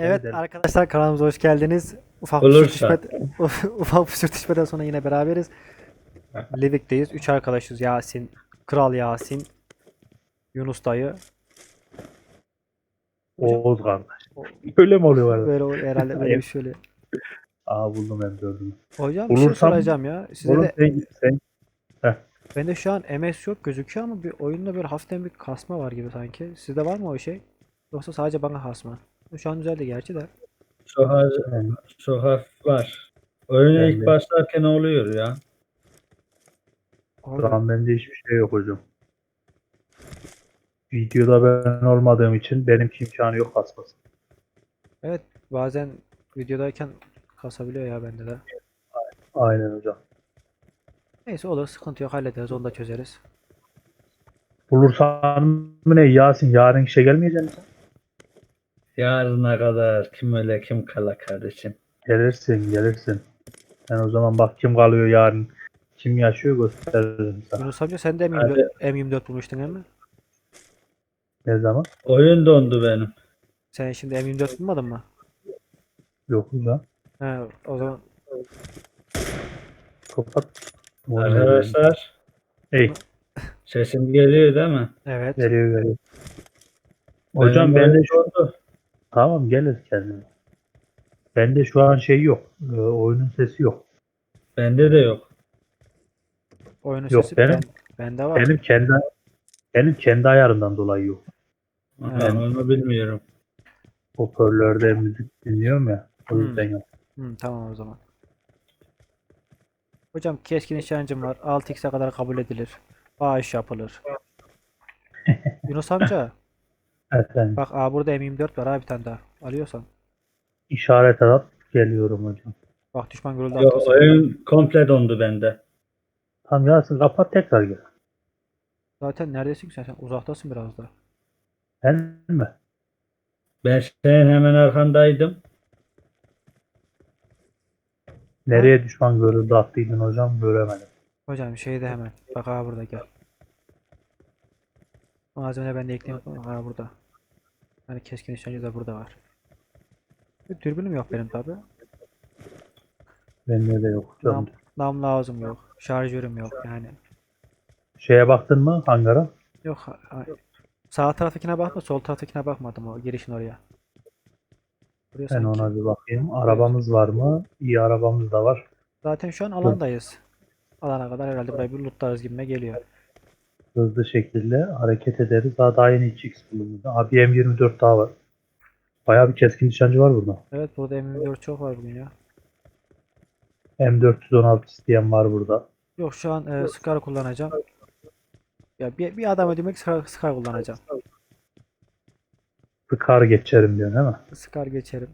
Evet Gidelim. arkadaşlar kanalımıza hoş geldiniz. Ufak bir Olursa. sürtüşme, ufak bir sürtüşmeden sonra yine beraberiz. Livik'teyiz. Üç arkadaşız. Yasin, Kral Yasin, Yunus dayı. Oğuz kardeş. Öyle mi oluyor arada? Böyle olur herhalde böyle bir şey oluyor. Aa buldum ben dördünü. Hocam bir şey Bulursam- soracağım ya. Size de sen sen. bende şu an MS yok gözüküyor ama bir oyunda böyle hafiften bir kasma var gibi sanki. Sizde var mı o şey? Yoksa sadece bana kasma? Şu an düzeldi gerçi de. Şu, har şu hafif var. Oyuna Ben ilk başlarken oluyor ya. Şu Orada- an bende hiçbir şey yok hocam. Videoda ben olmadığım için benim imkanı yok kasması. Evet bazen videodayken kasabiliyor ya bende de. Aynen hocam. Neyse olur sıkıntı yok hallederiz onu da çözeriz. Bulursan mı ne Yasin yarın işe gelmeyecek misin? Yarına kadar kim öyle kim kala kardeşim. Gelirsin gelirsin. Ben o zaman bak kim kalıyor yarın. Kim yaşıyor gösteririm sana. Yunus amca sen de Hadi. M24, M24 bulmuştun değil mi? Ne zaman? Oyun dondu benim. Sen şimdi M24 bulmadın mı? Yok hocam. He o zaman Kapat. Arkadaşlar Ey sesim geliyor değil mi? evet. veriyor veriyor. Hocam bende oyun şu dondu. Tamam gelir kendine. Bende şu an şey yok. Ee, oyunun sesi yok. Bende de yok. Oyunun Yok, sesi benim- ben, bende var. Benim kendi benim kendi ayarından dolayı yok. Ben onu bilmiyorum. Hoparlörde müzik dinliyorum ya. O Hmm. yüzden yok. Hı, tamam o zaman. Hocam keskin nişancım var. 6x'e kadar kabul edilir. Bağış yapılır. Yunus amca Efendim bak aa burada M24 var ha bir tane daha. Alıyorsan. işaret alıp geliyorum hocam. Bak düşman görüldü Yok, altı oyun komple dondu bende. Tamam Yasin kapat tekrar gel. Zaten neredesin ki sen? Sen uzaktasın biraz da. Ben mi? Ben senin hemen arkandaydım. Nereye düşman görüldü attıydın hocam göremedim. Hocam şeyde hemen. Bak aa burada gel. Malzeme ben de ekleyeyim. Bak burada. Hani keskin nişancı da burada var. Bir Dürbünüm yok benim tabi. Bende de yok. Nam, nam lazım yok. Şarjörüm yok yani. Şeye baktın mı hangara? Yok ha- sağ taraftakine bakma sol taraftakine bakmadım o girişin oraya. Buraya Ben sanki- ona bir bakayım. Arabamız var mı? İyi arabamız da var. Zaten şu an alandayız. Alana kadar herhalde burayı bir lootlarız gibime geliyor. Hızlı şekilde hareket ederiz. Daha daha yeni 2x bulundu. Abi M24 daha var. Bayağı bir keskin nişancı var burada. Evet burada M24 çok var bugün ya. M416 isteyen var burada. Yok şu an e, Scar kullanacağım. Ya bir, bir adam ödemek Scar, Scar kullanacağım. Sıkar geçerim diyorsun değil mi? Scar geçerim.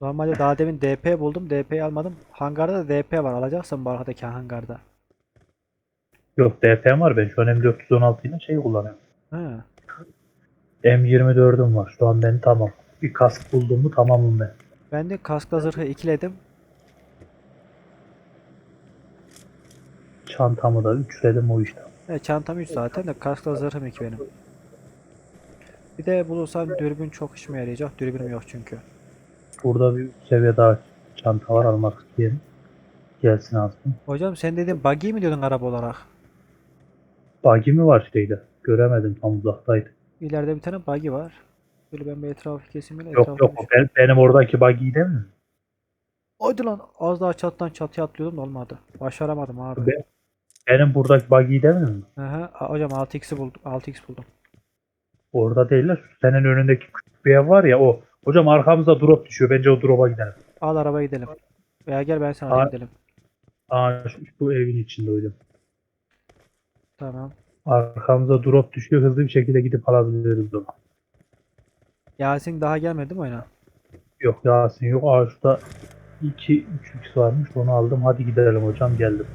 Normalde daha demin DP buldum. DP'yi almadım. Hangarda da DP var. Alacaksın bu arkadaki hangarda. Yok DP'm var ben şu an M416 ile şey kullanıyorum. Ha. M24'üm var şu an ben tamam. Bir kask buldum mu tamamım ben. Ben de kaskla zırhı ikiledim. Çantamı da üçledim o işte. Evet, çantam 3 zaten de kaskla zırhım 2 benim. Bir de bulursam dürbün çok işime yarayacak. Dürbünüm yok çünkü. Burada bir seviye daha çanta var almak isteyen. Gelsin alsın. Hocam sen dedin buggy mi diyordun araba olarak? Bagi mi var şeyde? Göremedim tam uzaktaydı. İleride bir tane buggy var. Böyle ben bir etrafı böyle Yok etrafı yok o ben, benim oradaki bagi değil mi? Hadi lan az daha çattan çatıya atlıyordum da olmadı. Başaramadım abi. Ben- Benim buradaki bagi değil mi? Aha, hocam 6x'i buldum. 6x buldum. Orada değiller. Senin önündeki küçük bir ev var ya o. Hocam arkamıza drop düşüyor. Bence o drop'a gidelim. Al arabaya gidelim. Veya gel ben sana Aa. gidelim. Aa şu, bu evin içinde öyle. Tamam. Arkamıza drop düşüyor. Hızlı bir şekilde gidip alabiliriz onu. Yasin daha gelmedi mi oyuna? Yok Yasin yok. Aa şurada 2 3 varmış. Onu aldım. Hadi gidelim hocam geldim.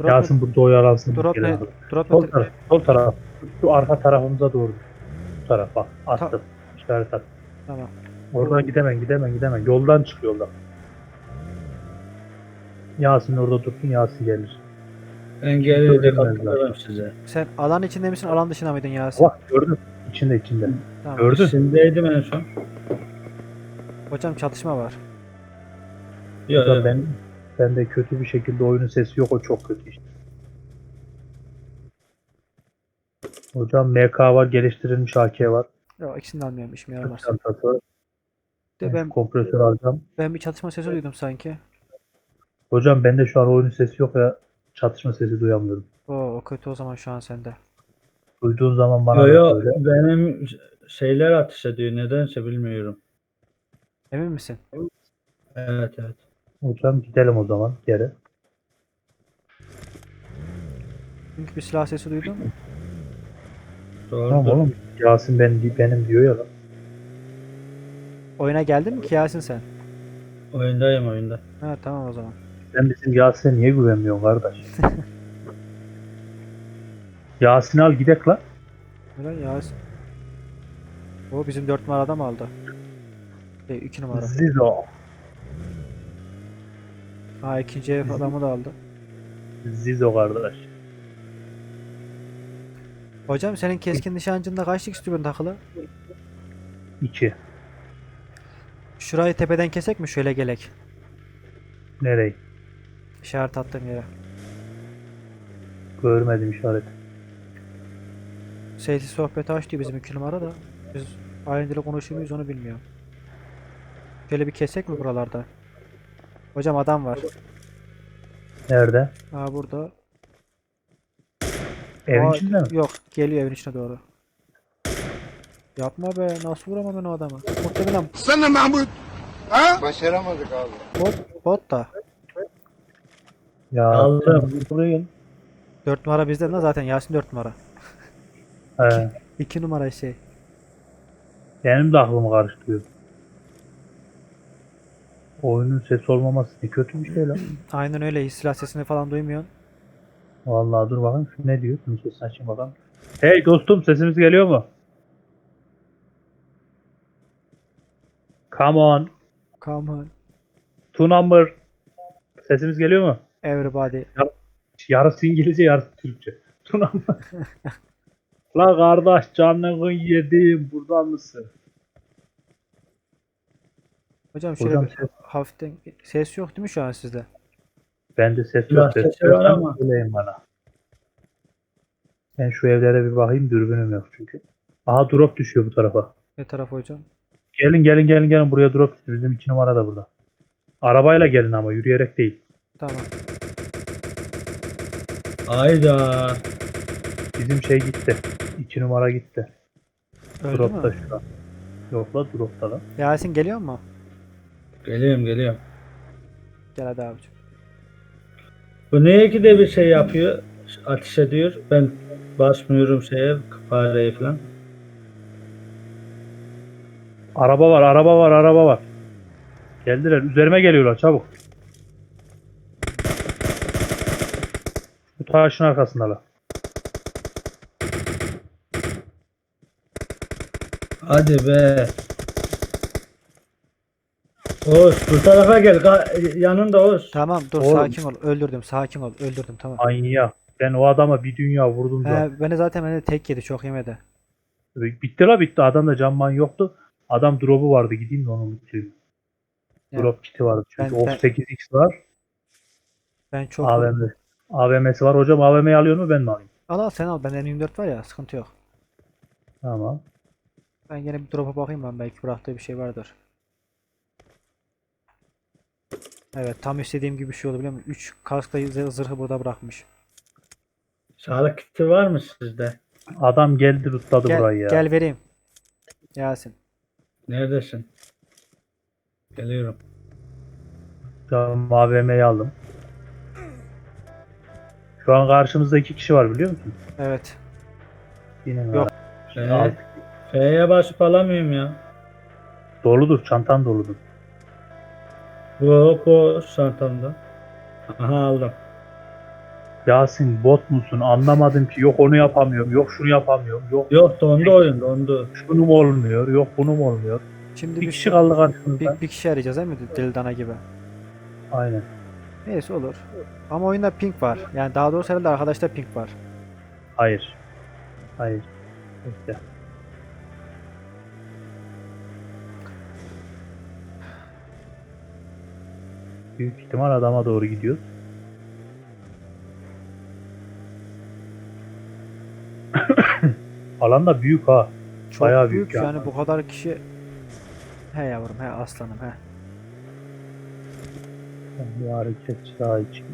Drop Yasin burada oyalansın. drop ne? Drop Sol taraf. Sol taraf. Şu arka tarafımıza doğru. Bu taraf bak. Attım. İşaret attım. Tamam. Oradan gidemem gidemem gidemem. Yoldan çık yoldan. Yasin orada dursun Yasin gelir. Ben geliyor da Görmezler. katılırım size. Sen alan içinde misin alan dışında mıydın Yasin? Bak gördün. İçinde içinde. Tamam. Gördün. İçindeydim en son. Hocam çatışma var. Yok Hocam yok. ben ben de kötü bir şekilde oyunun sesi yok o çok kötü işte. Hocam MK var, geliştirilmiş AK var. Yok ikisini de almıyorum işime yaramaz. Çantası. De ben, Kompresör alacağım. ben bir çatışma sesi duydum sanki. Hocam bende şu an oyunun sesi yok ya çatışma sesi duyamıyorum. Oo, o kötü o zaman şu an sende. Duyduğun zaman bana Yok da yok. söyle. Benim şeyler ateş ediyor. Nedense bilmiyorum. Emin misin? Evet evet. Hocam gidelim o zaman geri. Çünkü bir silah sesi duydum. Doğru. Tamam oğlum Yasin ben, benim diyor ya lan. Oyuna geldin mi ki Yasin sen? Oyundayım oyunda. Ha tamam o zaman. Sen bizim Yasin'e niye güvenmiyorsun kardeş? Yasin'i al gidek lan. Neden Yasin? O bizim 4 numarada mı aldı? Şey 2 numara. Zizo. Ha ikinci ev adamı da aldı. Zizo kardeş. Hocam senin keskin nişancında kaçlık istiyorsun takılı? 2. Şurayı tepeden kesek mi şöyle gelek? Nereye? İşaret attığım yere. Görmedim işareti. Seyirci sohbeti açtı bizim 2 numara da. Biz aynı dili konuşuyor muyuz onu bilmiyorum. Şöyle bir kesek mi buralarda? Hocam adam var. Nerede? Ha burada. Evin Aa, içinde mi? Yok geliyor evin içine doğru. Yapma be nasıl vuramam ben o adamı? Muhtemelen Sen de Mahmut. Ha? Başaramadık abi. bot, bot da. Ya Aldım. Burayı. 4 numara bizde de zaten Yasin 4 numara. He. 2 numara şey. Benim de aklımı karıştırıyor. Oyunun ses olmaması ne kötü bir şey lan. Aynen öyle silah sesini falan duymuyorsun. Vallahi dur bakayım şu ne diyor? Şunun sesini açayım bakalım. Hey dostum sesimiz geliyor mu? Come on. Come on. Two number. Sesimiz geliyor mu? Everybody. Yarısı İngilizce yarısı Türkçe. Number. La kardeş canını yedim. Burada mısın? Hocam şöyle Hocam bir ses, hafiften ses yok değil mi şu an sizde? bende ses yok. Ses var yok ama. söyleyin bana. Ben şu evlere bir bakayım. Dürbünüm yok çünkü. Aha drop düşüyor bu tarafa. Ne taraf hocam? Gelin gelin gelin gelin buraya drop düşüyor. Bizim iki numara da burada. Arabayla gelin ama yürüyerek değil. Tamam. Ayda. Bizim şey gitti. İki numara gitti. Öldü Dropta mü? şu an. Yok la dropta la. Yasin geliyor mu? Geliyorum geliyorum. Gel hadi abicim. Bu neye ki de bir şey yapıyor? Ateş ediyor. Ben basmıyorum şeye, fareye falan. Araba var araba var araba var. Geldiler üzerime geliyorlar çabuk. Taşın arkasındalar. Hadi be. Oğuz bu tarafa gel. Ga- yanında Oğuz. Tamam dur Oğlum. sakin ol. Öldürdüm sakin ol. Öldürdüm tamam. Manyak. Ben o adama bir dünya vurdum zaten. He, beni zaten beni tek yedi çok yemedi. Bitti la bitti. Adamda canman yoktu. Adam drop'u vardı. Gideyim de onu bitireyim. Ya, Drop kiti vardı. Çünkü ben- ben- 38x var. Ben çok... AVM. AVM'si var. Hocam AVM'yi alıyor mu ben mi alayım? Al al sen al. Bende M24 var ya sıkıntı yok. Tamam. Ben yine bir drop'a bakayım ben belki bıraktığı bir şey vardır. Evet tam istediğim gibi bir şey oldu biliyor musun? 3 kaskla zı- zırhı burada bırakmış. Sağlık kiti var mı sizde? Adam geldi rutladı Gel, burayı ya. gel vereyim. Yasin. Neredesin? Geliyorum. Tamam AVM'yi aldım. Şu an karşımızda iki kişi var biliyor musun? Evet. Yine Yok. Ee, Al. F'ye basıp alamıyorum ya. Doludur. Çantan doludur. Bu bu çantamda. Aha aldım. Yasin bot musun? Anlamadım ki. Yok onu yapamıyorum. Yok şunu yapamıyorum. Yok Yok dondu oyun dondu. şunu mu olmuyor. Yok bunu mu olmuyor. Şimdi Bir bir, kişi kaldı karşımızda. bir, bir kişi arayacağız değil mi? Deli dana gibi. Aynen. Neyse olur. Ama oyunda ping var. Yani daha doğrusu herhalde arkadaşta ping var. Hayır. Hayır. Bekle. Büyük ihtimal adama doğru gidiyoruz. Alan da büyük ha. Çok Bayağı büyük, büyük ya. yani bu kadar kişi. He yavrum he aslanım he. Ben bir hareketçi daha için.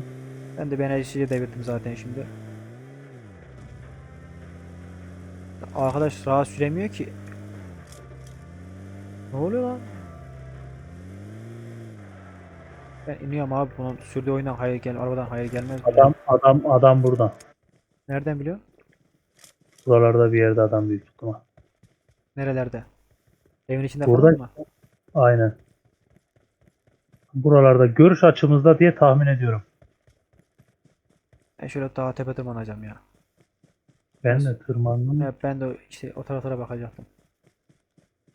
Ben de bir enerjiyi devirdim zaten şimdi. Arkadaş rahat süremiyor ki. Ne oluyor lan? Ben iniyorum abi bunun sürdüğü oyundan hayır gel arabadan hayır gelmez. Adam adam adam buradan. Nereden biliyor? Buralarda bir yerde adam büyük ihtimal. Nerelerde? Evin içinde Burada- falan mı? Aynen. Buralarda görüş açımızda diye tahmin ediyorum. Ben şöyle daha tepe tırmanacağım ya. Ben de tırmandım. He, ben de işte o taraflara bakacaktım.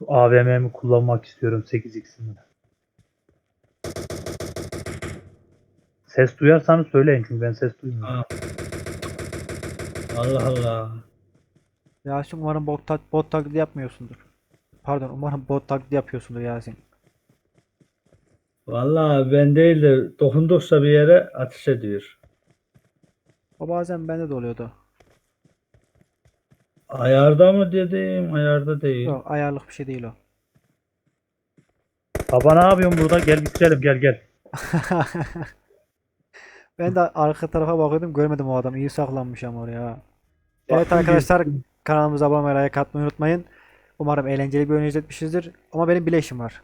AVM'mi kullanmak istiyorum 8x'imi. Ses duyarsanız söyleyin çünkü ben ses duymuyorum. Allah Allah. Yasin umarım bot, tak bot taklidi yapmıyorsundur. Pardon umarım bot taklidi yapıyorsundur Yasin. Vallahi ben değil de dokundukça bir yere ateş ediyor. O bazen bende de oluyordu. Ayarda mı dedim, ayarda değil. Yok ayarlık bir şey değil o. Baba ne yapıyorsun burada? Gel bitirelim gel gel. Ben de arka tarafa bakıyordum görmedim o adamı. İyi saklanmış ama oraya. Evet arkadaşlar kanalımıza abone olmayı, like atmayı unutmayın. Umarım eğlenceli bir oyun izletmişizdir. Ama benim bile işim var.